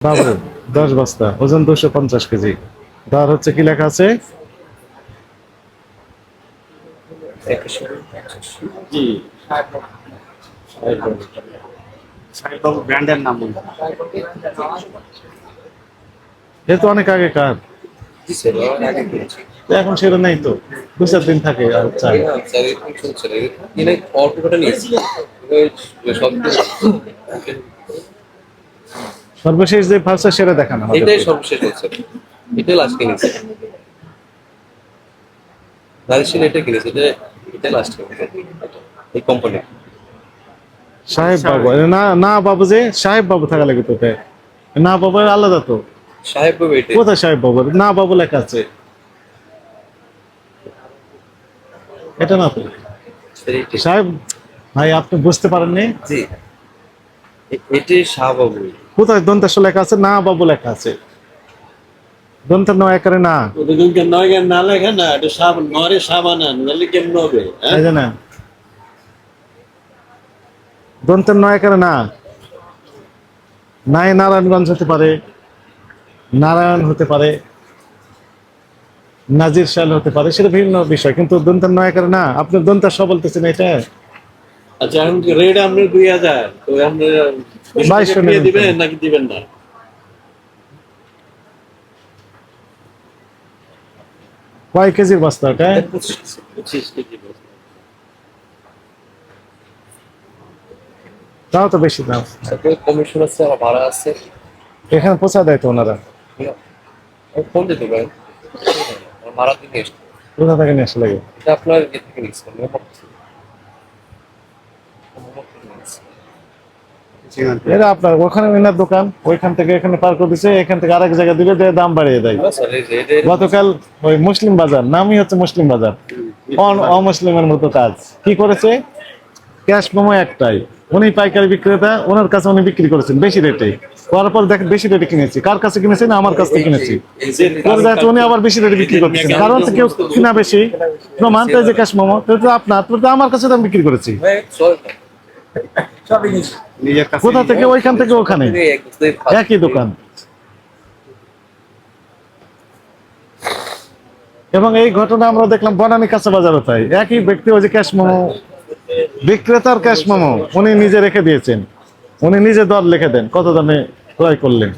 বাবু দশ বস্তা ওজন দুশো পঞ্চাশ কেজি। দর হচ্ছে কি লেখা আছে? এ তো অনেক আগে কার জি স্যার আমার আগে কিনেছি তো এখন সেটা নাই তো। দু চার দিন থাকে আর চাই। অল্প কটা নিয়েছি ওই সব সর্বশেষ যে ফার্স্ট সেটা দেখানো হবে এটাই সর্বশেষ হচ্ছে। এটাই লাস্ট কিনেছি নারিশিন এটা কিনেছি এটা এটা লাস্ট কিনেছি এই কোম্পানি সাহেব বাবু না না বাবু যে সাহেব বাবু থাকা লাগে তোকে। না বাবু আলাদা তো। সাহেব বাবু এটা কোথায় সাহেব বাবু? না বাবু লেখা আছে। এটা না তো। সাহেব ভাই আপনি বুঝতে পারেননি? জি। এ- এটাই শাহবাবু কোথায়? দন্তাস লেখা আছে? না বাবু লেখা আছে। দন্তের নয় না। নয় না লেখে না এটা সাব নরে সাবানান নাহলে কেমন হবে হ্যাঁ? এই না। দন্তের নয় না। নাই নারায়ণগঞ্জ হতে পারে নারায়ণ হতে পারে নাজির শাল হতে পারে সেটা ভিন্ন বিষয় কিন্তু দন্তের নয় একারে না। আপনি দন্তার সব বলতেছেন এটা? আচ্ছা এখন রেট আপনার দুই হাজার? তো আপনার বাইশশো দিয়ে দিবেন নাকি দিবেন না? কয় কেজির বস্তা ওটা? পঁচিশ কেজি বস্তা। তাও তো বেশি দাম। কমিশন আছে আমার ভাড়া আছে। এখানে পৌঁছা দেয় তো ওনারা। আমি ফোন দিতে পারেন ভাড়া দিয়ে নিয়ে। কোথা থেকে নিয়ে আসে লাগে? আপনার ইয়ে থেকে মোহাম্মদ মোহাম্মদ থেকে নিয়েছি। এটা আপনার ওখানে ওনার দোকান ওইখান থেকে এখানে পার করে দিছে এখান থেকে আরেক জায়গায় দিলে দাম বাড়িয়ে দেয়। এটা- গতকাল ওই মুসলিম বাজার নামই হচ্ছে মুসলিম বাজার। অন- অমুসলিমের মতো কাজ। কি করেছে? ক্যাশ মোমো একটাই। উনি পাইকারি বিক্রেতা ওনার কাছে উনি বিক্রি করেছেন বেশি রেটে। করার পর দেখেন বেশি রেটে কিনেছি। কার কাছে কিনেছি না আমার কাছ থেকে কিনেছি? যে উনি আবার বেশি রেটে বিক্রি করতেছেন। কারণ কেউ কিনা বেশি। প্রমাণ তো এই যে ক্যাশ মোমো তো আপনার তো আমার কাছে তো আমি বিক্রি করেছি। কোথা থেকে? ওইখান থেকে ওখানে? একই দোকান। এবং এই ঘটনা আমরা দেখলাম বনানী কাঁচা বাজারও তাই। একই ব্যক্তি ওই যে ক্যাশ মোমো। বিক্রেতার ক্যাশ মোমো। উনি নিজে রেখে দিয়েছেন। উনি নিজে দর লিখে দেন। কত দামে ক্রয় করলেন?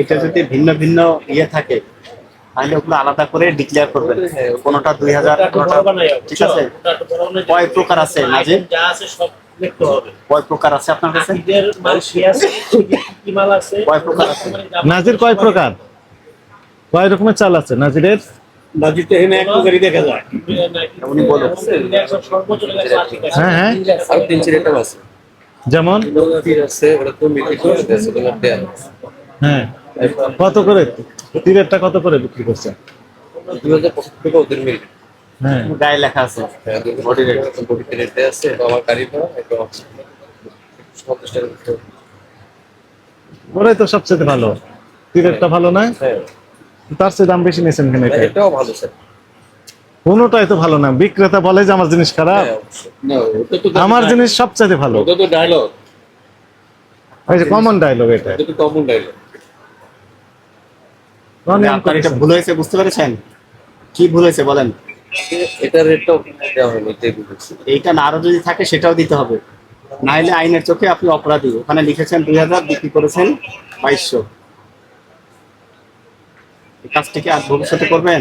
এটা যদি ভিন্ন ভিন্ন ইয়ে থাকে। তাহলে ওগুলো আলাদা করে ডিক্লেয়ার করবেন। কোনোটা দুই হাজার কোনোটা ঠিক আছে? কয় প্রকার আছে নাজির যা আছে সব লিখতে হবে। কয় প্রকার আছে আপনার কাছে? ঈদের মাল কি আছে কি মাল আছে? কয় প্রকার আছে? নাজির কয় প্রকার? কয় রকমের চাল আছে? নাজিরের। হ্যাঁ হ্যাঁ। যেমন? আছে। হ্যাঁ। কত করে? তীরেরটা কত করে বিক্রি করছে? দুই হাজার পঁচাত্তর টাকা ওদের মিল। হ্যাঁ। গায়ে লেখা আছে। বডি রেট বডি রেটে আছে। আমার গাড়ি ভাড়া এটা পঞ্চাশ টাকা ওরাই তো সবচেয়ে ভালো। তীরেরটা ভালো না? হ্যাঁ। তার চেয়ে দাম বেশি নিয়েছেন কেন এটাও ভালো স্যার। কোনোটাই তো ভালো না। বিক্রেতা বলে যে আমার জিনিস খারাপ। হ্যাঁ আমার জিনিস সবচেয়ে ভালো। ওটা তো ডায়লগ কমন ডায়লগ এটা। কমন ডায়লগ আপনার এটা ভুল হয়েছে বুঝতে পেরেছেন? কি ভুল হয়েছে বলেন? এটা রেটটাও দেওয়া হয়নি এইটা না আরও যদি থাকে সেটাও দিতে হবে। না হলে আইনের চোখে আপনি অপরাধী। ওখানে লিখেছেন দুই হাজার বিক্রি করেছেন বাইশশো। এই কাজটি আর ভবিষ্যতে করবেন?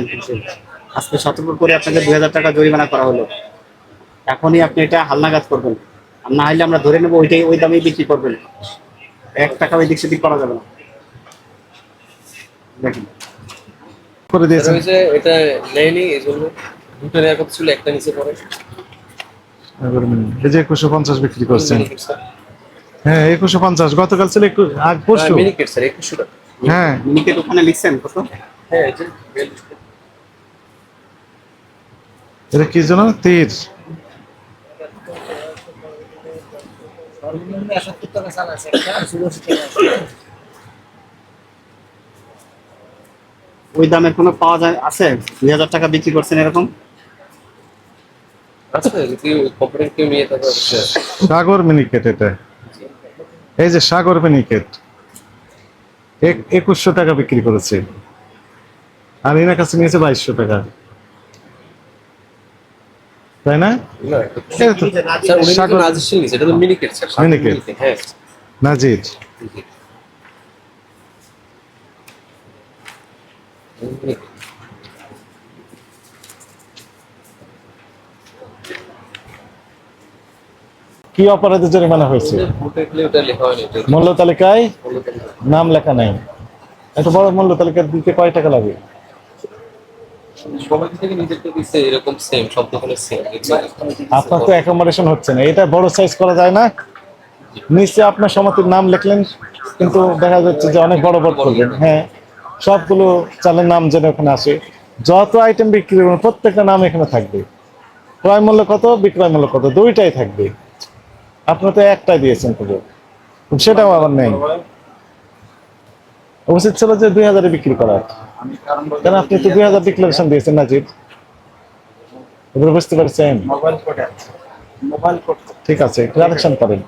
আজকে সতর্ক করে আপনাকে দুই হাজার টাকা জরিমানা করা হলো। এখনই আপনি এটা হালনাগাদ করবেন। আর না হলে আমরা ধরে নেব ওইটাই ওই দামেই বিক্রি করবেন। এক টাকা ওই দিক সেদিক করা যাবে না। দেখুন। করে দিয়েছেন? এটা নেয়নি এই জন্য দুটো নেওয়ার কথা ছিল একটা নিচে পড়ে। এই যে একুশশো পঞ্চাশ বিক্রি করছেন। হ্যাঁ একুশশো পঞ্চাশ। গতকাল ছিল আগ পরশু। মিনিকেট স্যার একুশশো টাকা হ্যাঁ মিনিকেট ওখানে লিখছেন কত হ্যাঁ এই যে এটা কি জন্য তীর। সর্বনিম্ন একাত্তর টাকা চাল আছে একটা আর ষোলোশো টাকা ওই দামের কোনো পাওয়া যায় আছে? দুই হাজার টাকা বিক্রি করছেন এরকম? আচ্ছা। সাগর মিনিকেট এটা। এই যে সাগর মিনিকেট। এক- একুশশো টাকা বিক্রি করেছে। আর এনার কাছে নিয়েছে বাইশশো টাকা। তাই না? সাগর- মিনিকেট মিনিকেট। হ্যাঁ। নাজির জি। মিনিকেট। কি অপরাধে জরিমানা হয়েছে? মূল্য তালিকায় নাম লেখা নেই। এত বড় মূল্য তালিকা দিতে কয় টাকা লাগে? সেম আপনার তো অ্যাকোমোডেশন হচ্ছে না। এটা বড় সাইজ করা যায় না। নিচে আপনার সমাতির নাম লিখলেন কিন্তু দেখা যাচ্ছে যে অনেক বড় বড় করবেন। হ্যাঁ। সবগুলো চালের নাম যেন ওখানে আসে। যত আইটেম বিক্রি করবেন প্রত্যেকটা নাম এখানে থাকবে। ক্রয় মূল্য কত বিক্রয় মূল্য কত দুইটাই থাকবে। আপনি তো একটাই দিয়েছেন পুরো সেটাও আবার নেই। উচিত ছিল যে দুই হাজারে বিক্রি করার। কেন আপনি তো দুই হাজার ডিক্লারেশন দিয়েছেন নাজিব। এবার বুঝতে পারছেন? ঠিক আছে কালেকশন করেন।